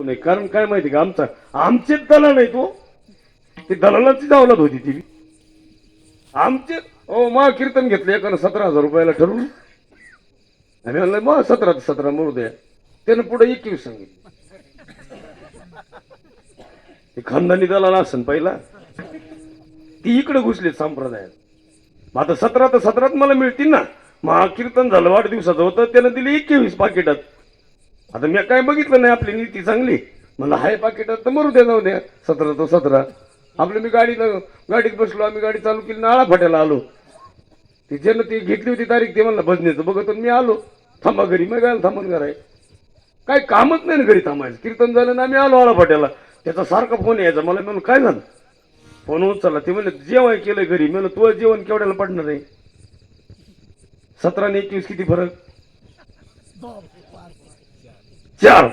तू नाही. कारण काय माहिती का आमचा आमचे दलाल नाही तो. ते दलालाची दावलात होती ती. आमचे हो मा कीर्तन घेतलं एकानं सतरा हजार रुपयाला ठरवून. आम्ही म्हणलं मग सतरा ते सतरा मरू द्या. त्यानं पुढे एकवीस सांगितलं. ते खानदानी दलाल असन पहिला. ती इकडे घुसले संप्रदायात. मग आता सतरा तर सतरात मला मिळतील ना. महाकीर्तन झालं वाढदिवसाचं होतं त्यानं दिली एकवीस पाकिटात. आता मी काय बघितलं नाही आपली नीती चांगली. मला हाय पाकिटात तर मरू द्या जाऊ द्या सतरा तो सतरा. आपलं मी गाडीला गाडीत बसलो आम्ही गाडी चालू केली नाळा फाट्याला आलो. ती ज्यानं ती घेतली होती तारीख ते म्हणलं भजनेचं बघत मी आलो. थांबा घरी मग गायला थांबून घराय. काय कामच नाही ना घरी थांबायचं. कीर्तन झालं ना आम्ही आलो आळा फाट्याला. त्याचा सारखा फोन यायचा. मला म्हणून काय झालं? फोन उचलला. ते म्हणले जेवण केलंय घरी. म्हणलं तुझं जेवण केवढ्याला पडणार आहे? सतरा आणि एकवीस किती फरक? चार.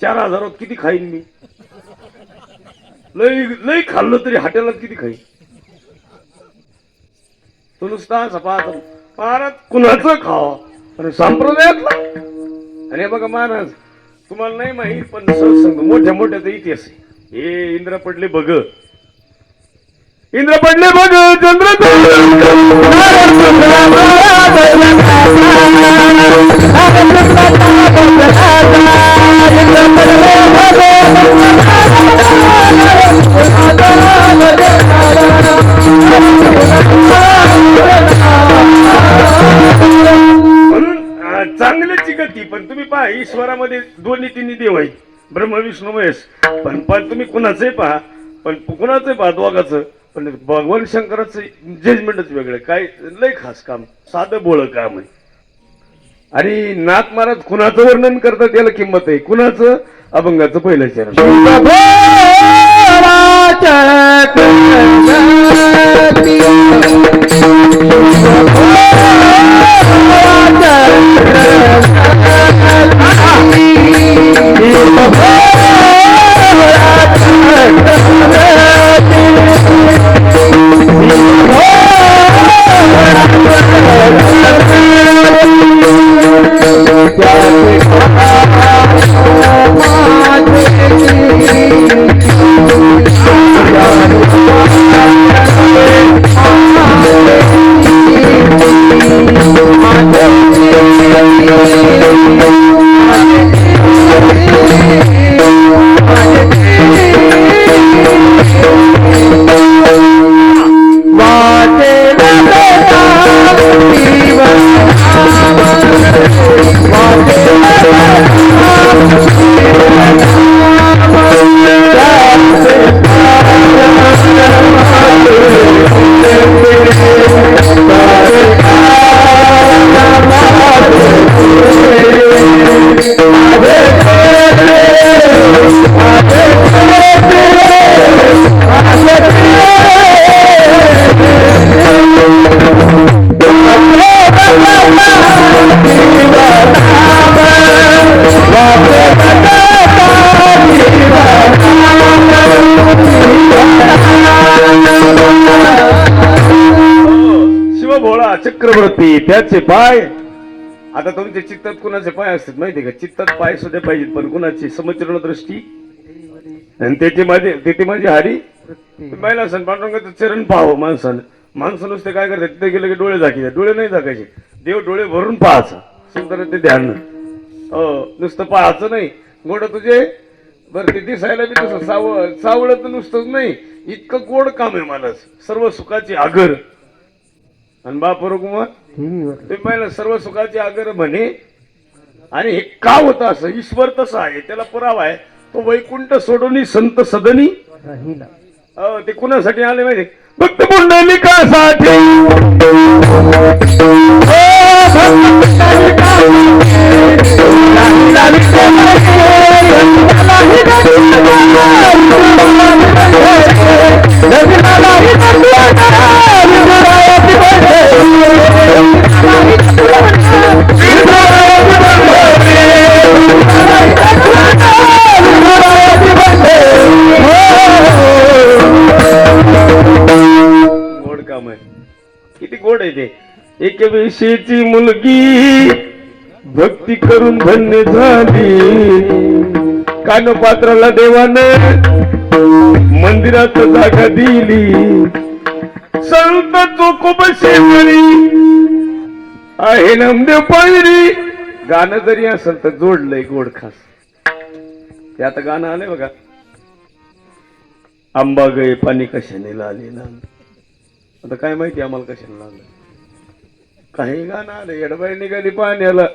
चार हजारात किती खाईन मी? लई लई खाल्लं तरी हॉटेलात किती खाईन? तो नुसता असा पाहतो महाराज कुणाचं खावा? आणि संप्रदायातला. अरे बघा महाराज तुम्हाला नाही माहीत पण सत्संग मोठ्या मोठ्याचा इतिहास आहे. हे इंद्र पडले बघ. इंद्र पडले बघ चंद्र म्हणून गती पण तुम्ही पहा ईश्वरामध्ये दोन्ही तिन्ही देव आहेत. ब्रह्म विष्णू महेश. पण पण तुम्ही कुणाचंही पहा पण कुणाचंही पहा दोघाचं. पण भगवान शंकराचं जजमेंटच वेगळं काय लय खास काम साधं बोळ काम आहे. आणि नाथ महाराज कुणाचं वर्णन करतात याला किंमत आहे. कुणाचं अभंगाचं पहिलं चरण शिवभोळा चक्रवर्ती त्याचे पाय. आता तुमच्या चित्तात कुणाचे पाय असतात माहिती का? चित्तात पाय सुद्धा पाहिजेत पण कुणाची? समचरण दृष्टी? आणि त्याची माझी त्याची माझी हारी महिला सण पांडुरंगाचं चरण पाहावं माणसानं. माणसं नुसते काय करतात? तिथे गेलं की डोळे झाकीचे डोळे नाही झाकायचे. देव डोळे भरून पाहायचं. सुंदर ते ध्यान. हो नुसतं पाहायचं नाही. गोड तुझे? बरं ते दिसायला बी तसं साव सावळत नुसतंच नाही. इतकं गोड काम आहे मला सर्व सुखाची आगर. आणि बापर कुमार ते पहिलं सर्व सुखाची आगर म्हणे. आणि हे का होतं असं? ईश्वर तसा आहे. त्याला पुरावा आहे. तो वैकुंठ सोडून संत सदनी? ते कुणासाठी आले माहिती? भक्त पुंडलिकासाठी गोड काम आहे. किती गोड आहे ते. एक विषयीची मुलगी भक्ती करून धन्य झाली. कानपात्राला देवाने मंदिरात जागा दिली. संत खूप शेजारी. आहे नामदेव म्हणजे पायरी. गाणं जरी असेल तर जोडलंय गोड खास. ते आता गाणं आलंय बघा. आंबा गळे पाणी कशाने लाले ना आता काय माहिती आम्हाला कशाने लागलं काही गाणं आलं एडबाई निघाली पाण्याला.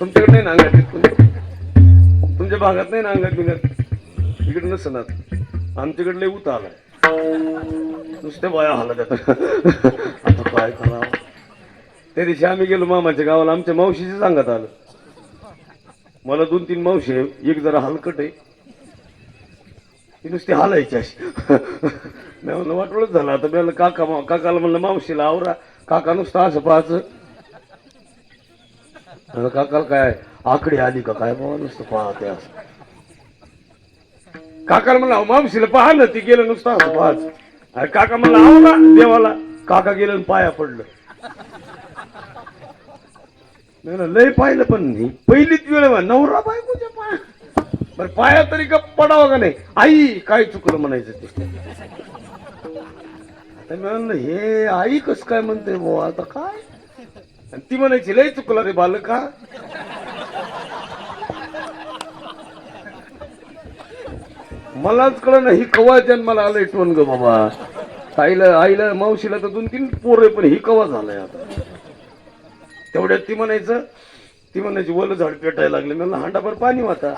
तुमच्याकडे नाही नांगत तुमच्या भागात नाही नांगत बिंगत इकडे नसणार. आमच्याकडले उत आलाय नुसते बाया हालत आता काय करावं? त्या दिवशी आम्ही गेलो मामाच्या गावाला. आमच्या मावशीचं सांगत आलं. मला दोन तीन मावशी आहे. एक जरा हलकट आहे. ती नुसती हालायची अशी. मी म्हणलं वाटवळच झालं. आता मी म्हणलं काका मा- काकाला म्हणलं मावशीला आवरा. काका नुसतं असं पाहायचं. काकाला काय आकडी आली का काय? बाबा नुसतं पाहते असं. काकाला म्हणलं मावशीला पाहा ना ती गेलं नुसतं असं पाहायचं. अरे काका मला आवरा देवाला. काका गेलं पाया पडलं. नाही म्हणलं, लय पाहिलं पण नाही. पहिलीच वेळ आहे, नवरा बायकोच्या पाया. बर पाया तरी का पडावा का नाही? आई काय चुकलं म्हणायचं ते? आता मी म्हणलं हे आई कस काय म्हणते भाऊ? आता काय? आणि ती म्हणायची लय चुकलं रे बालका. मलाच कळ ना ही कवा जन्माला आलंय टोन ग बाबा. आईला आईला मावशीला तर दोन तीन पोर पण ही कवा झालाय आता. तेवढ्यात ती म्हणायचं ती म्हणायची वल झाड पेटायला लागले. मला हांडाभर पाणी वाता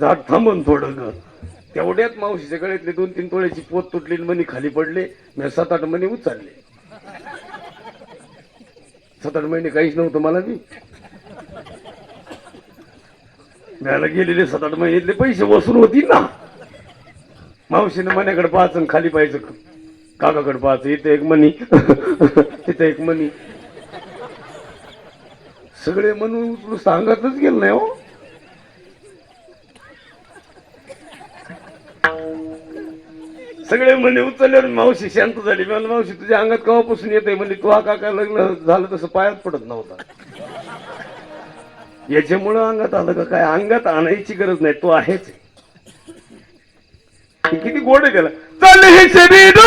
झाड थांबून थोडं ग. तेवढ्यात मावशीच्या गळ्यातले दोन तीन तोळ्याची पोत तुटली आणि मनी खाली पडले मी सात आठ महिने उचलले. सात आठ महिने काहीच नव्हतं मला बी. म्याला गेलेले सात आठ महिन्यातले पैसे वसूल होतील ना. मावशीनं मण्याकडे पाहायचं आणि खाली पाहायचं. काकाकडे पाहायचं. इथे एक मनी तिथे एक मनी सगळे म्हणून उचलून सांगतच गेलं नाही हो. सगळे म्हणे उचलल्यावर मावशी शांत झाली. मी मावशी तुझ्या अंगात केव्हापासून येते म्हणजे तू हा काका लग्न झालं तसं पायात पडत नव्हता. याच्यामुळं अंगात आलं का काय अंगात आणायची गरज नाही तो आहेच किती गोड गेला चल हे शरीर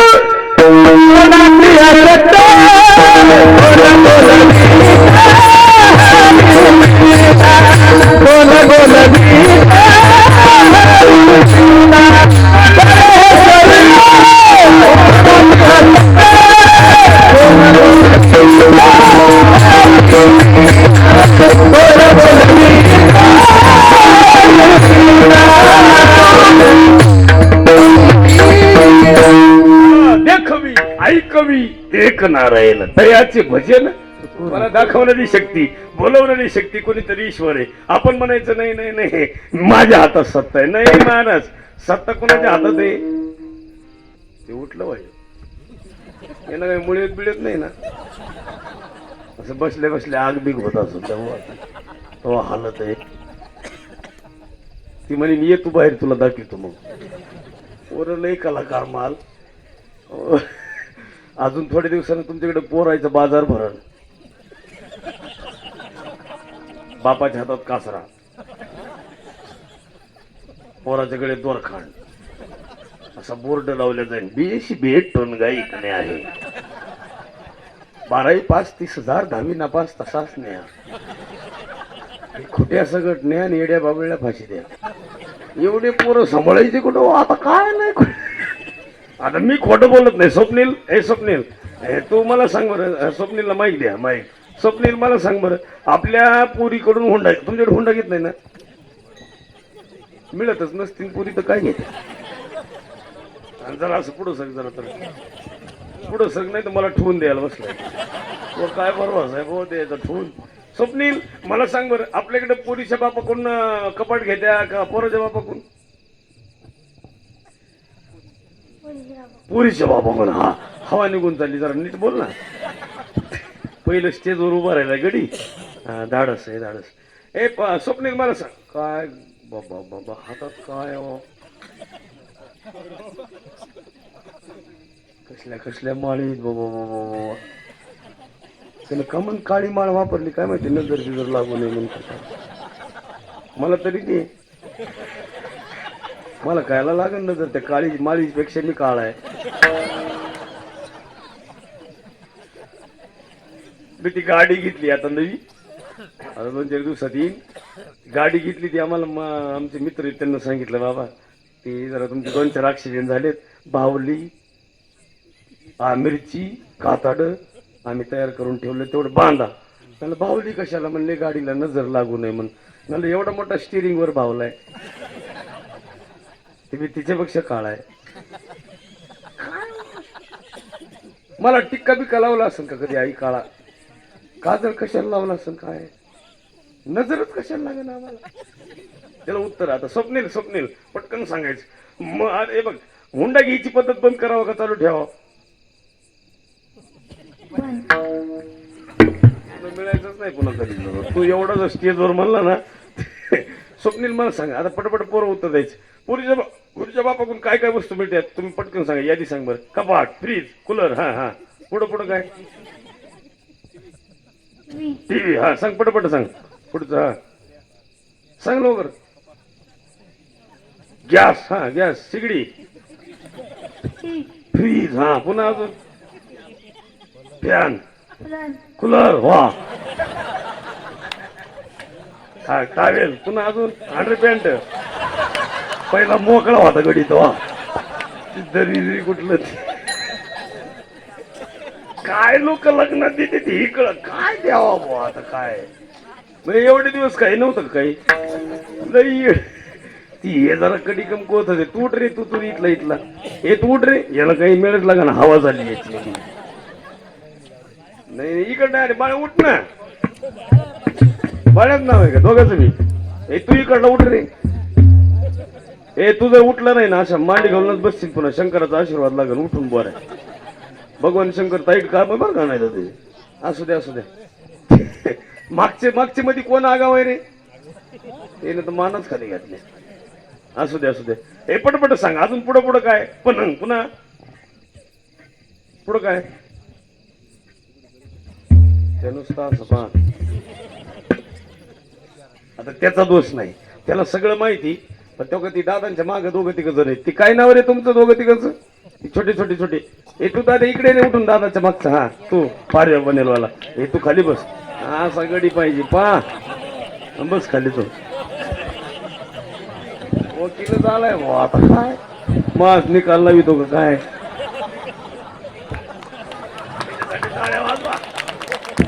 एक नारायण दयाचे भजन? मला दाखवणारी शक्ती बोलवणारी शक्ती कोणीतरी ईश्वर आहे. आपण म्हणायचं नाही नाही नाही माझ्या हातात सत्ता आहे. नाही मानस सत्ता कोणाच्या हातात आहे? ते उठलं पाहिजे यांना काही मुळेत बिळत नाही ना. असं बसले बसले आग बिग होत असं तेव्हा. तेव्हा हालत आहे. ती म्हणे ये तू बाहेर तुला दाखवतो मग. वर लय कलाकार माल. अजून थोड्या दिवसानं तुमच्याकडे पोरायचं बाजार भरण. बापाच्या हातात कासरा. पोराच्याकडे दोरखाण असा बोर्ड लावला जाईल बीएससी भेट टोन गाई इकडे आहे. बारावी पाच तीस हजार दहावी नापास तसाच न्या खोट्या सगट न्या आणि येड्या बाबळ्या फाशी द्या. एवढे पोरं सांभाळायचे कुठं? हो, आता काय नाही आता मी खोटं बोलत नाही. स्वप्नील हे स्वप्नील हे तू मला सांग बरं. स्वप्नीलला माईक द्या माईक स्वप्नील मला सांग बरं. आपल्या पोरीकडून हुंडा तुमच्याकडे हुंडा घेत नाही ना? मिळतच नसतील पुरी तर काय घेते आणि जरा असं पुढं सग जरा तर. पुढं सग नाही तर मला ठेवून द्यायला बसलं तो हो, काय बरोबर साहेब हो द्यायचं ठेवून. स्वप्नील मला सांग बरं आपल्याकडे पोरीच्या बापाकडून कपाट घेत्या का पोराच्या बापाकडून? पुरीच्या बापाकडून हा. हवा निघून चालली जरा नीट बोल ना. पहिलं स्टेजवर उभा राहिला गडी. हा, धाडस आहे धाडस. ए प- स्वप्नील मला सांग. काय बाबा बाबा हातात काय हो? कसल्या कसल्या माळी बाबा बाबा बाबा त्यानं कमन काळी माळ वापरली काय माहिती नजर बिजर लागू नये म्हणून. मला तरी ते मला खायला लागेल ना जर त्या काळी माळीच पेक्षा मी काळ आहे. मी ती गाडी घेतली आता नवी. आता दोन चार दिवसात येईल गाडी घेतली ती आम्हाला आमचे मित्र त्यांना सांगितलं बाबा ते जरा तुमचे दोन चार ऑक्सिजन झालेत. बाहुली मिरची काताड आम्ही तयार करून ठेवलं तेवढं बांधा. त्याला बाहुली कशाला म्हणले गाडीला नजर लागू नये म्हणून. म्हणलं एवढा मोठा स्टिअरिंगवर भावलाय मी तिच्यापेक्षा काळा आहे. मला टिक्का बिक्का लावला असेल का कधी आई काळा? काजळ कशाला लावला असेल काय? नजरच कशाला लागेल आम्हाला? त्याला उत्तर आता स्वप्नील स्वप्नील पटकन सांगायचं. मग अरे बघ हुंडा घ्यायची पद्धत बंद करावं का चालू ठेवावं? मिळायचंच नाही पुन्हा कधी. तू एवढा जर स्टेजवर म्हणला ना स्वप्नील मला सांगा. आता पटपट पोरं उत्तर द्यायचं. पुरीच्या बा- पुरीच्या बापाकडून काय काय वस्तू मिळतात तुम्ही पटकन सांगा यादी सांग बरं. कपाट फ्रीज कूलर हा हा. पुढं पुढं काय? टीव्ही हा सांग पटपट सांग. पुढचं हा. सांग लवकर. गॅस हा गॅस शिगडी फ्रीज हा पुन्हा अजून. फॅन. कूलर वा. हा टावेल पुन्हा अजून. Under pant. पहिला मोकळा होता गडी तो वा दरी कुठलं काय लोक लग्नात देते ते इकडं? काय द्यावा बुवा आता काय? म्हणजे एवढे दिवस काही नव्हतं काही? लई ती हे जरा कडी कमकवत होते. तूट रे तू तू इथला इथला. हे तू उठ रे? याला काही मिळत लागा ना हवा झाली याची. नाही नाही, इकडं अरे बाळ उठ ना. बाळ्यात नाव आहे का? दोघांचं मी हे तू इकडला उठ रे. ए तू जर उठलं नाही ना अशा मांडी घालूनच बसशील पुन्हा. शंकराचा आशीर्वाद लागेल उठून बरं भगवान शंकर ताईट का बरं का नाही ते? असू दे असू द्या मागचे मागचे मध्ये कोण आगाव आहे रे? त्याने तर मानच खाली घातले. असू दे असू द्या हे पटपट सांग अजून पुढं पुढं काय? पण पुन्हा. पुढं काय? ते नुसता असं आता त्याचा दोष नाही. त्याला सगळं माहिती पण तो का ती दादांच्या मागे दोघं तिघ जण ती काय नाव रे तुमचं दोघं तिघच? ती छोटे छोटे छोटे. हे तू दादा इकडे नाही उठून दादाच्या मागचा. हा तू पारे बनेलवाला हे तू खाली बस. हा सगळी पाहिजे. पा. बस खाली तू. वकील झालाय आता काय? मास निकाल लावी तो काय.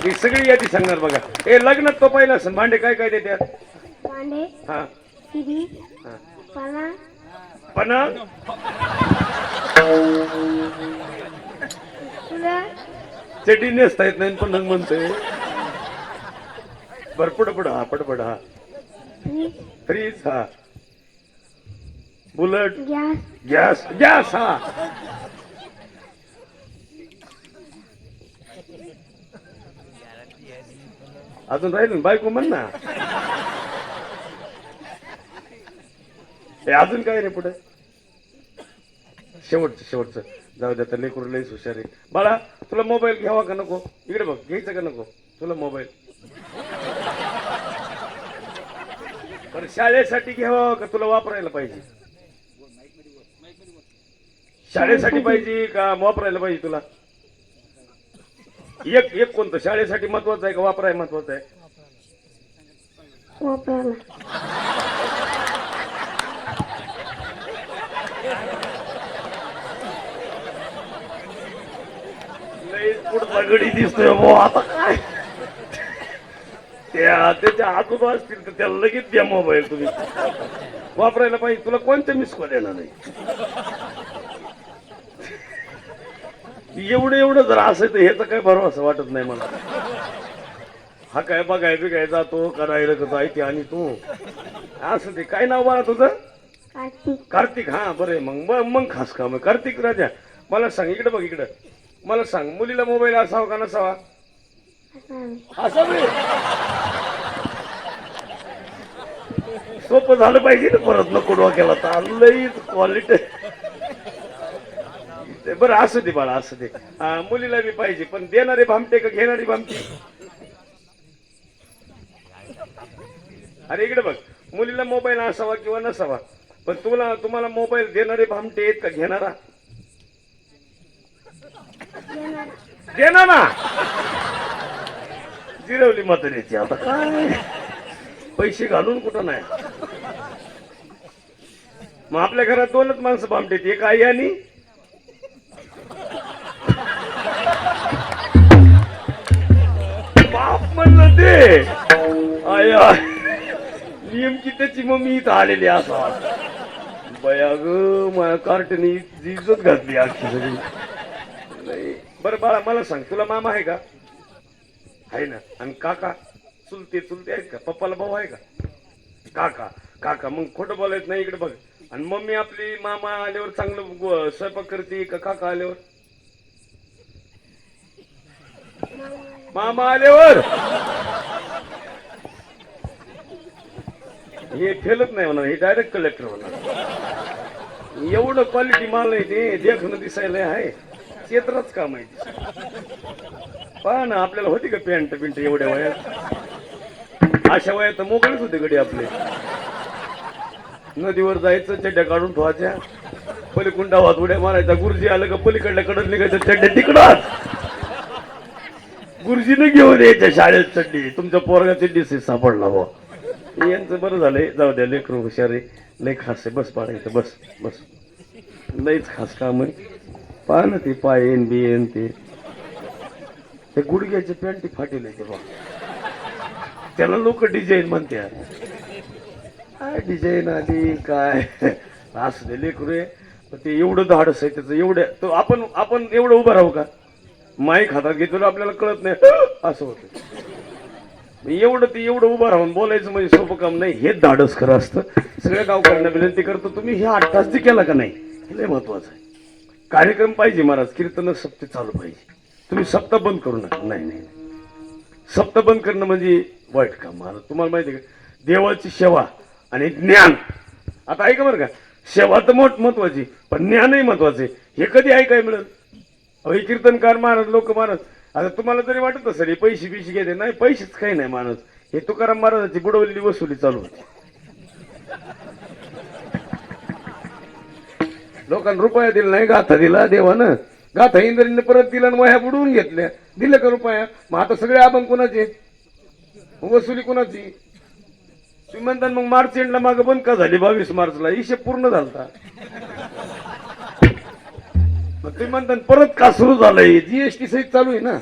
ही सगळी यादी सांगणार बघा. हे लग्नात तो पहिला असं भांडे काय काय देतात हा. पण चटी नेसता येत नाही पण म्हणतोय बर पुढं पुढं. हा पड पड हा. फ्रीज हा. बुलेट. गॅस. गॅस गॅस हा. अजून राहील बायको म्हण ना. हे अजून काय रे पुढे? शेवटचं शेवटचं. जाऊ द्या तर लेकरू लईच हुशार आहे. बाळा तुला मोबाईल घ्यावा का नको? इकडे बघ घ्यायचं का नको? तुला मोबाईल पण शाळेसाठी घ्यावा का तुला वापरायला पाहिजे? शाळेसाठी पाहिजे का वापरायला पाहिजे तुला? एक एक कोणतं? शाळेसाठी महत्वाचं आहे का वापराय महत्वाचं आहे? वापरायला लई पुढचा गडी दिसतोय बुवा, आता काय? त्या त्याच्या हातून असतील तर त्याला लगेच द्या मोबाईल तुम्ही. वापरायला पाहिजे. तुला कोणतं मिस कॉल येणार नाही? एवढं एवढं जर असेल तर ह्याचं काय बरोबर असं वाटत नाही मला. हा काय बघाय बिगाय जातो करायला कसं आहे ते आणि तू. असं ते काय नाव बाळा तुझं? कार्तिक. कार्तिक हा बरं मग मग खास काम आहे. कार्तिक राजा मला सांग इकडे बघ इकडं. मला सांग मुलीला मोबाईल असावा का नसावा? असावे. सोपं झालं पाहिजे ना परत नको डोक्याला तर. लईच क्वालिटी बरं असू दे बाळा असू दे. हा, मुलीला बी पाहिजे पण देणारे भामटे का घेणारी भामटे? अरे इकडे बघ मुलीला मोबाईल असावा किंवा नसावा पण तुला तुम्हाला मोबाईल देणारे भामटे आहेत का घेणारा? देणार. ना. जिरवली म्हातारीची आता. काय पैसे घालून कुठं नाही. मग आपल्या घरात दोनच माणसं भामटे एक आई आणि बाप म्हणलं ते. आय नेमकी त्याची मम्मी इथं आलेली असा बया ग माझ्या कार्टनी इज्जत घातली आखी सगळी. नाही. बरं बाळा मला सांग तुला मामा आहे का? आहे ना. आणि काका? चुलते चुलते आहेत का? पप्पाला भाऊ आहे का? काका काका मग खोटं बोलायचं नाही इकडे बघ. आणि मम्मी आपली मामा आल्यावर चांगलं स्वयंपाक करते का काका आल्यावर? मामा आल्यावर? हे फेलत नाही म्हणा हे डायरेक्ट कलेक्टर म्हणा. एवढं क्वालिटी माल आहे ते देखणं दिसायला आहे. क्षेत्रच काम आहे. पहा ना आपल्याला होती का पॅन्ट पिंट एवढ्या वयात? अशा वयात तर मोकळेच होते गडी आपले. नदीवर जायचं चड्ड्या काढून ठेवायच्या पलीकुंडा वाहत उड्या मारायचा. गुरुजी आलं का पलीकडल्या कडत निघायचं चड्ड्या तिकडच गुरुजीने घेऊन यायच्या शाळेत चड्डी. तुमच्या पोरगा चड्डी सापडला हो यांचं बरं झालंय. जाऊ द्या लेकर हुशार आहे. लय खास आहे. बस पाडायचं. बस बस. लयच खास काम आहे. पहा ना ते पायन बियन ते. ते गुडघ्याचे पॅन्टी फाटेल ते बा त्याला लोक डिझाईन म्हणतात. काय डिझाईन आली काय? असं दे लेकरू आहे. पण ते एवढं धाडस आहे त्याचं एवढं तो आपण आपण एवढं उभं राहू का? माईक हातात घेतलं आपल्याला कळत नाही. असं होतं. एवढं ते एवढं उभं राहून बोलायचं म्हणजे सोपं काम नाही. हेच धाडस खरं असतं. सगळ्या गावकऱ्यांना विनंती करतो तुम्ही हे आठ तास ते केला का नाही? हे लय महत्वाचं आहे. कार्यक्रम पाहिजे महाराज. कीर्तन सप्त चालू पाहिजे. तुम्ही सप्त बंद करू नका. नाही नाही सप्त बंद करणं म्हणजे वाईट काम. महाराज तुम्हाला माहिती आहे का? देवाची सेवा आणि ज्ञान. आता ऐका बरं का. सेवा तर मोठ महत्वाची पण ज्ञानही महत्त्वाचे. हे कधी ऐकाय मिळेल? अहो, हे कीर्तनकार महाराज लोक महाराज. आता तुम्हाला जरी वाटत असेल हे पैसे बिशे घेते. नाही पैसेच काही नाही माणूस हे तुकाराम महाराजाची बुडवलेली वसुली चालू होती. लोकांना रुपया दिला नाही गाथा दिला देवानं. गाथा इंद्रीने परत दिला आणि वह्या बुडवून घेतल्या. दिल्या का रुपया? मग आता सगळे आपण कोणाचे? वसुली कोणाची? तुम्ही मग मार्च एंडला माग बंद का झाली बावीस मार्चला? हिशेब पूर्ण झालता. मग श्रीमंतान परत का सुरू झालंय जीएसटी सहित चालू आहे ना.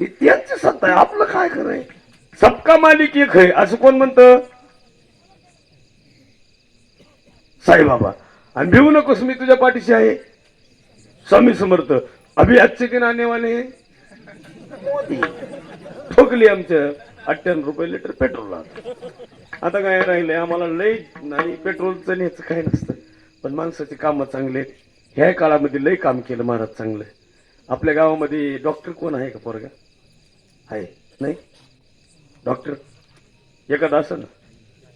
ही त्यांची सत्ता आहे. आपलं काय खरंय सबका मालिक एक आहे. असं कोण म्हणतं? साईबाबा. आणि भिवू नकोस मी तुझ्या पाठीशी आहे. स्वामी समर्थ अभि आजचे दिन आने वाले हैं. मोदी. ठोकली आमच्या अठ्ठ्याण्णव रुपये लिटर पेट्रोलला. आता काय राहिलंय आम्हाला लय नाही पेट्रोलचं न्यायचं काही नसतं. पण माणसाची कामं चांगले. ह्या काळामध्ये लय काम केलं महाराज चांगलं. आपल्या गावामध्ये डॉक्टर कोण आहे का पोरगा? आहे नाही? डॉक्टर? एखादा असं ना?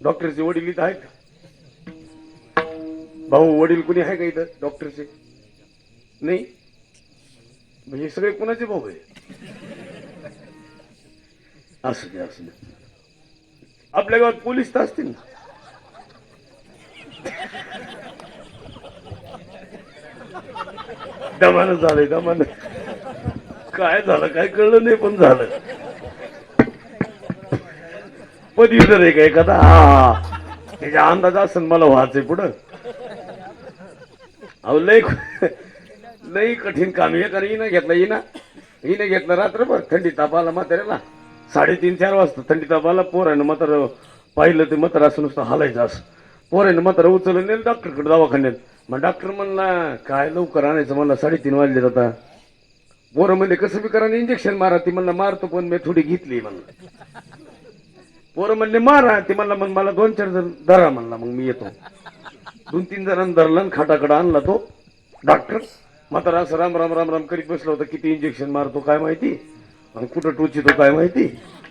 डॉक्टरचे वडील इथं आहेत का? भाऊ वडील कुणी आहे का इथं? डॉक्टरचे नाही? म्हणजे सगळे कोणाचे भाऊ आहे? असू दे असू दे. आपल्या गावात पोलीस तर असतील ना? दमान झालंय दमान. काय झालं काय कळलं नाही पण झालं. पदवीधर आहे का एखादा? हा. त्याच्या अंदाज असेल मला व्हायचंय पुढं. अहो लई लई कठीण काम आहे कारण हिनं घेतला हिना हिनं घेतलं रात्रभर थंडी तापाला म्हाताऱ्याला. साडेतीन चार वाजता थंडी तापाला पोरानं मात्र पाहिलं ते मात्र असं नुसतं हालायचं असं. पोरानं मात्र उचलून नेलं डॉक्टरकडे दवाखान्यात. मग डॉक्टर म्हणला काय लवकर आणायचं? मला साडेतीन वाजले आता. पोरं म्हणले कसं बी करा इंजेक्शन मारा. ती म्हणला मारतो पण मी थोडी घेतली. म्हणलं. पोरं म्हणले मारा. ती म्हणला मग मला दोन चार जण धरा. म्हणला मग मी येतो. दोन तीन जणांना धरला आणि खाटाकडे आणला तो डॉक्टर. म्हातारा असं राम राम राम राम करीत बसला होता किती इंजेक्शन मारतो काय माहिती? आणि कुठं टोचितो काय माहिती?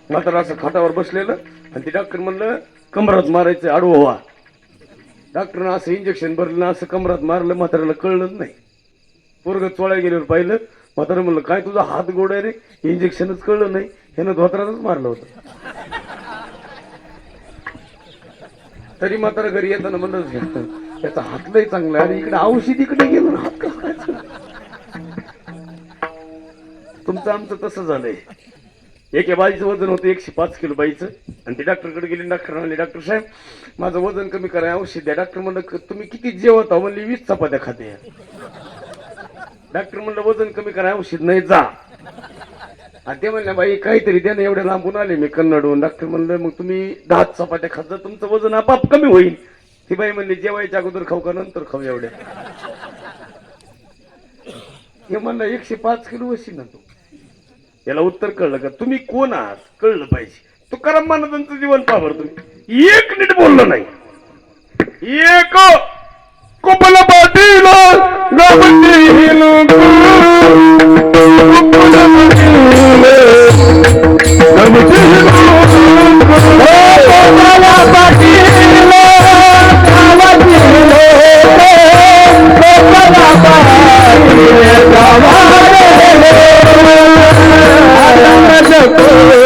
म्हातारा असं खाटावर बसलेलं आणि ते डॉक्टर म्हणलं कमरात मारायचं आडवं व्हा. डॉक्टरनं असं इंजेक्शन भरलं असं कमरात मारलं म्हाताऱ्याला कळलंच नाही. पोरग चोळ्या गेल्यावर पाहिलं म्हातारा म्हणलं काय तुझा हात गोड आहे रे? इंजेक्शनच कळलं नाही. ह्यानं धोत्रातच मारलं होतं. तरी म्हातारा घरी येताना म्हणलं त्याचा हात लय चांगला आहे. आणि इकडे औषध इकडे गेलो ना काय तुमचं आमचं तसं झालंय. एका बाईचं वजन होतं एकशे पाच किलो बाईचं. आणि ते डॉक्टरकडे गेले डॉक्टर म्हणले डॉक्टर साहेब माझं वजन कमी करा औषध द्या. डॉक्टर म्हणलं तुम्ही किती जेवत आहो? म्हणले वीस चपात्या खाते. डॉक्टर म्हणलं वजन कमी करा औषध नाही जा. आणि ते म्हणल्या बाई काहीतरी द्या ना एवढ्या लांबून आले मी कन्नडहून. डॉक्टर म्हणलं मग तुम्ही दहा चपात्या खात जा तुमचं वजन आपाप कमी होईल. ती बाई म्हणली जेवायच्या अगोदर खाऊ का नंतर खाऊ एवढ्या. हे म्हणलं एकशे पाच किलो वशी ना तो. याला उत्तर कळलं का तुम्ही कोण आहात? कळलं पाहिजे. तुकाराम महाराजांचं जीवन पावर तुम्ही. एक नीट बोललो नाही. एक कुपल पाटील Thank you.